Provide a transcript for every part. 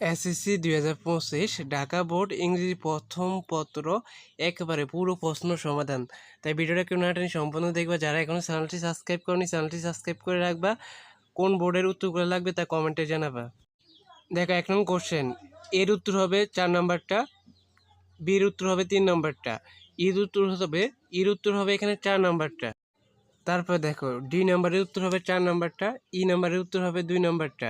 SSC দুই হাজার পঁচিশ, ঢাকা বোর্ড ইংরেজি প্রথম পত্র, একেবারে পুরো প্রশ্ন সমাধান। তাই ভিডিওটা কেউ না সম্পূর্ণ দেখবা। যারা এখনও চ্যানেলটি সাবস্ক্রাইব করনি, চ্যানেলটি সাবস্ক্রাইব করে রাখবা। কোন বোর্ডের উত্তরগুলো লাগবে তা কমেন্টে জানাবা। দেখো, এক নম্বর কোশ্চেন এর উত্তর হবে চার নাম্বারটা, বির উত্তর হবে তিন নাম্বারটা, ঈদ উত্তর হবে ইর উত্তর হবে এখানে চার নাম্বারটা। তারপর দেখো ডি নাম্বারের উত্তর হবে চার নাম্বারটা ই নাম্বারের উত্তর হবে দুই নাম্বারটা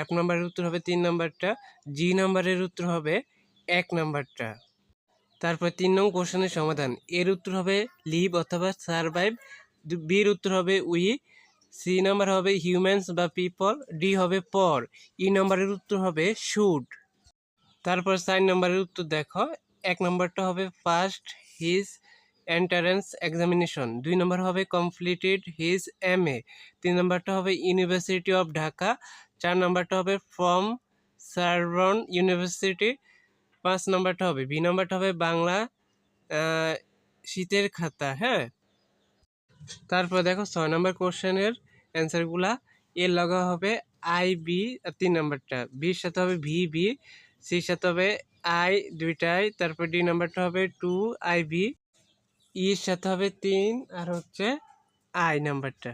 এফ নাম্বারের উত্তর হবে তিন নাম্বারটা জি নাম্বারের উত্তর হবে এক নাম্বারটা তারপর তিন নং কোশ্চেনের সমাধান, এর উত্তর হবে লিভ অথবা সারভাইভ বির উত্তর হবে উই সি নাম্বার হবে হিউম্যানস বা পিপল ডি হবে পর ই নাম্বারের উত্তর হবে শুড। তারপর চার নাম্বারের উত্তর দেখো, এক নম্বরটা হবে ফার্স্ট, হিজ এন্ট্রান্স এক্সামিনেশন। দুই নম্বর হবে কমপ্লিটেড হিজ এম এ। তিন নম্বরটা হবে ইউনিভার্সিটি অফ ঢাকা। চার নম্বরটা হবে ফ্রম সারবন ইউনিভার্সিটি। পাঁচ নম্বরটা হবে, বি নম্বরটা হবে বাংলা শীতের খাতা হ্যাঁ? তারপর দেখো ছয় নম্বর কোশ্চেনের অ্যান্সারগুলা। এর লগা হবে আই, বি তিন নম্বরটা। বির সাথে হবে ভি, বি। সির সাথে হবে আই, দুইটাই। তারপর ডি নাম্বারটা হবে টু, আই, বি। ইর সাথে হবে তিন, আর হচ্ছে আই নাম্বারটা।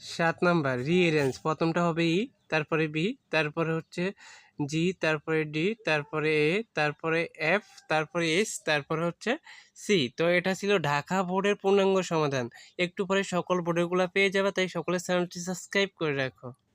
সাত নাম্বার রিএরেঞ্জ প্রথমটা হবে ই, তারপরে বি, তারপরে হচ্ছে জি, তারপরে ডি, তারপরে এ, তারপরে এফ, তারপরে এস, তারপরে হচ্ছে সি। তো এটা ছিল ঢাকা বোর্ডের পূর্ণাঙ্গ সমাধান। একটু পরে সকল বোর্ডেরগুলো পেয়ে যাবে, তাই সকলের চ্যানেলটি সাবস্ক্রাইব করে রাখো।